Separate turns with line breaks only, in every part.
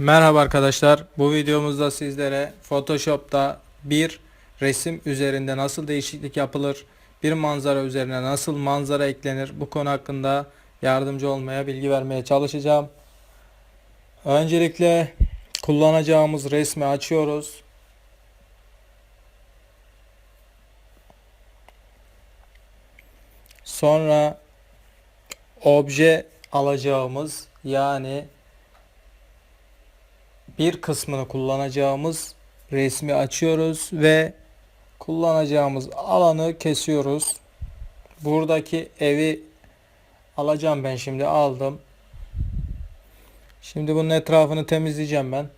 Merhaba arkadaşlar. Bu videomuzda sizlere Photoshop'ta bir resim üzerinde nasıl değişiklik yapılır, bir manzara üzerine nasıl manzara eklenir bu konu hakkında yardımcı olmaya, bilgi vermeye çalışacağım. Öncelikle kullanacağımız resmi açıyoruz. Sonra obje alacağımız yani bir kısmını kullanacağımız resmi açıyoruz ve kullanacağımız alanı kesiyoruz. Buradaki evi alacağım ben şimdi aldım. Şimdi bunun etrafını temizleyeceğim ben.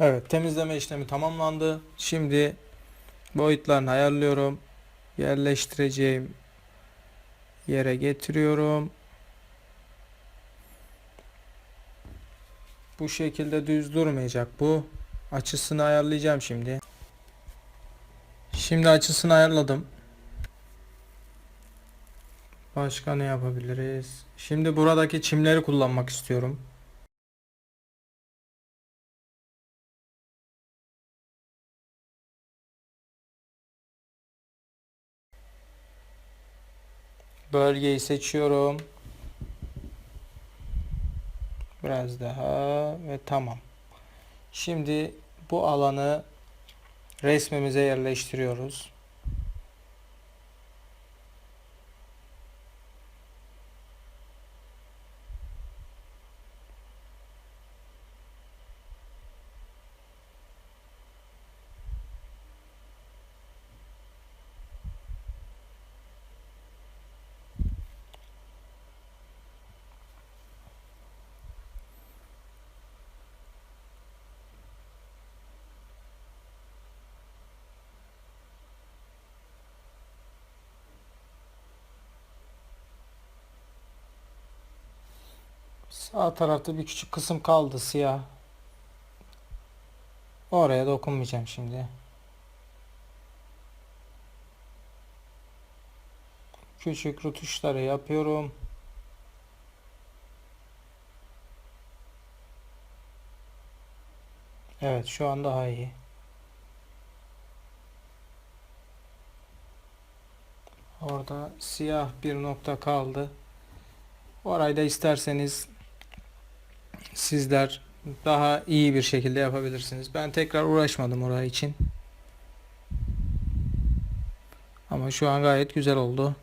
Evet temizleme işlemi tamamlandı. Şimdi boyutlarını ayarlıyorum. Yerleştireceğim yere getiriyorum. Bu şekilde düz durmayacak bu. Açısını ayarlayacağım şimdi. Şimdi açısını ayarladım. Başka ne yapabiliriz? Şimdi buradaki çimleri kullanmak istiyorum. Bölgeyi seçiyorum. Biraz daha ve tamam. Şimdi bu alanı resmimize yerleştiriyoruz. Sağ tarafta bir küçük kısım kaldı siyah. Oraya dokunmayacağım şimdi. Küçük rutuşları yapıyorum. Evet şu an daha iyi. Orada siyah bir nokta kaldı. Orayı da isterseniz sizler daha iyi bir şekilde yapabilirsiniz. Ben tekrar uğraşmadım orayı için. Ama şu an gayet güzel oldu.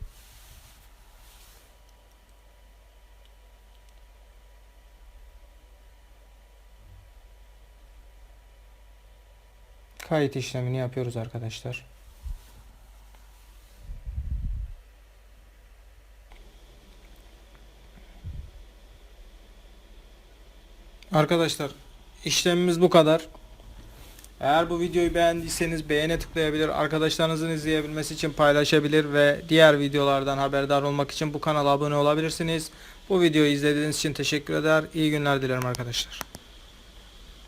Kayıt işlemini yapıyoruz arkadaşlar. Arkadaşlar işlemimiz bu kadar. Eğer bu videoyu beğendiyseniz beğene tıklayabilir, arkadaşlarınızın izleyebilmesi için paylaşabilir ve diğer videolardan haberdar olmak için bu kanala abone olabilirsiniz. Bu videoyu izlediğiniz için teşekkür eder. İyi günler dilerim arkadaşlar.